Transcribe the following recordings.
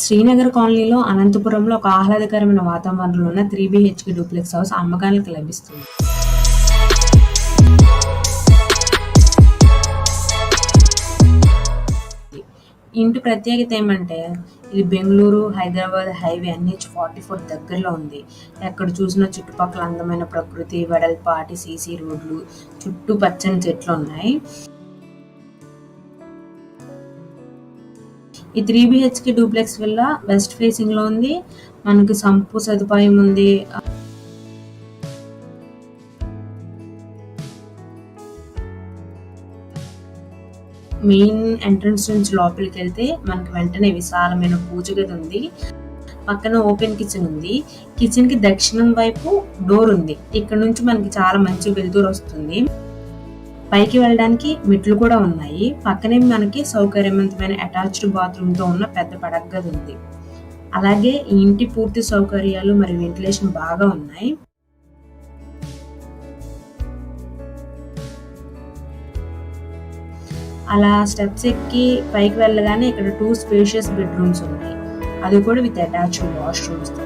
శ్రీనగర్ కాలనీలో అనంతపురంలో ఒక ఆహ్లాదకరమైన వాతావరణంలో ఉన్న త్రీ బిహెచ్కే డూప్లెక్స్ హౌస్ అమ్మకానికి లభిస్తుంది. ఇంటి ప్రత్యేకత ఏమంటే ఇది Bengaluru Hyderabad highway NH forty four దగ్గరలో ఉంది. ఎక్కడ చూసినా చుట్టుపక్కల అందమైన ప్రకృతి వెడల్పాటి సీసీ రోడ్లు చుట్టూ పచ్చని చెట్లు ఉన్నాయి. ఈ త్రీ బిహెచ్కి డూప్లెక్స్ వల్ల వెస్ట్ ఫేసింగ్లో ఉంది. మనకి సంపు సదుపాయం ఉంది. మెయిన్ ఎంట్రన్స్ నుంచి లోపలికి వెళ్తే మనకి వెంటనే విశాలమైన పూజ గది ఉంది. పక్కన ఓపెన్ కిచెన్ ఉంది. కిచెన్కి దక్షిణం వైపు డోర్ ఉంది. ఇక్కడ నుంచి మనకి చాలా మంచి వెలుతురు వస్తుంది. పైకి వెళ్ళడానికి మెట్లు కూడా ఉన్నాయి. పక్కనే మనకి సౌకర్యవంతమైన అటాచ్డ్ బాత్రూమ్తో ఉన్న పెద్ద పడక గది ఉంది. అలాగే ఈ ఇంటి పూర్తి సౌకర్యాలు మరియు వెంటిలేషన్ బాగా ఉన్నాయి. అలా స్టెప్స్ ఎక్కి పైకి వెళ్ళగానే ఇక్కడ టూ స్పేషియస్ బెడ్రూమ్స్ ఉన్నాయి. అది కూడా విత్ అటాచ్డ్ వాష్రూమ్స్తో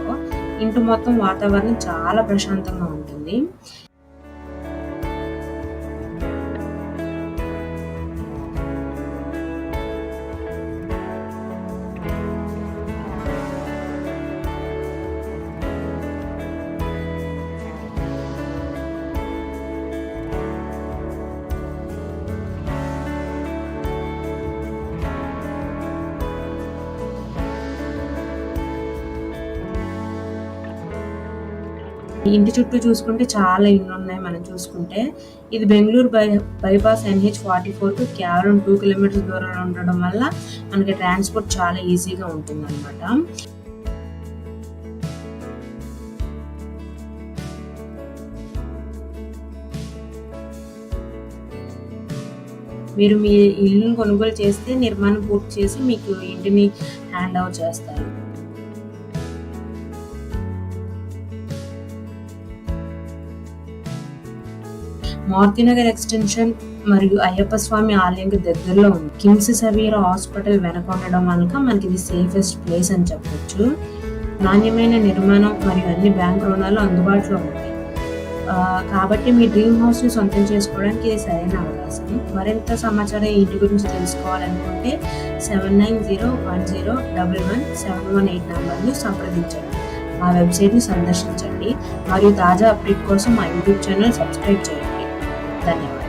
ఇంటి మొత్తం వాతావరణం చాలా ప్రశాంతంగా ఉంటుంది. ఇంటి చుట్టూ చూసుకుంటే చాలా ఇల్లు ఉన్నాయి మనం చూసుకుంటే. ఇది Bengaluru by bypass NH forty four కేవలం టూ కిలోమీటర్స్ దూరంలో ఉండడం వల్ల మనకి ట్రాన్స్పోర్ట్ చాలా ఈజీగా ఉంటుంది అనమాట మీరు మీ ఇల్లును కొనుగోలు చేస్తే నిర్మాణం పూర్తి చేసి మీకు ఇంటిని హ్యాండ్ ఓవర్ చేస్తారు. మారుతినగర్ ఎక్స్టెన్షన్ మరియు అయ్యప్ప స్వామి ఆలయంకి దగ్గరలో ఉంది. కిమ్స్ సవీర హాస్పిటల్ వెనక ఉండడం వల్ల మనకి ఇది సేఫెస్ట్ ప్లేస్ అని చెప్పొచ్చు. నాణ్యమైన నిర్మాణం మరియు అన్ని బ్యాంక్ రుణాలు అందుబాటులో ఉంటాయి కాబట్టి మీ డ్రీమ్ హౌస్ని సొంతం చేసుకోవడానికి ఇది సరైన అవకాశం. మరింత సమాచారం ఇంటి గురించి తెలుసుకోవాలనుకుంటే seven nine zero one zero double one seven one eight నంబర్ను సంప్రదించండి. మా వెబ్సైట్ని సందర్శించండి. మరియు తాజా అప్డేట్ కోసం మా యూట్యూబ్ ఛానల్ సబ్స్క్రైబ్ చేయండి. planeta.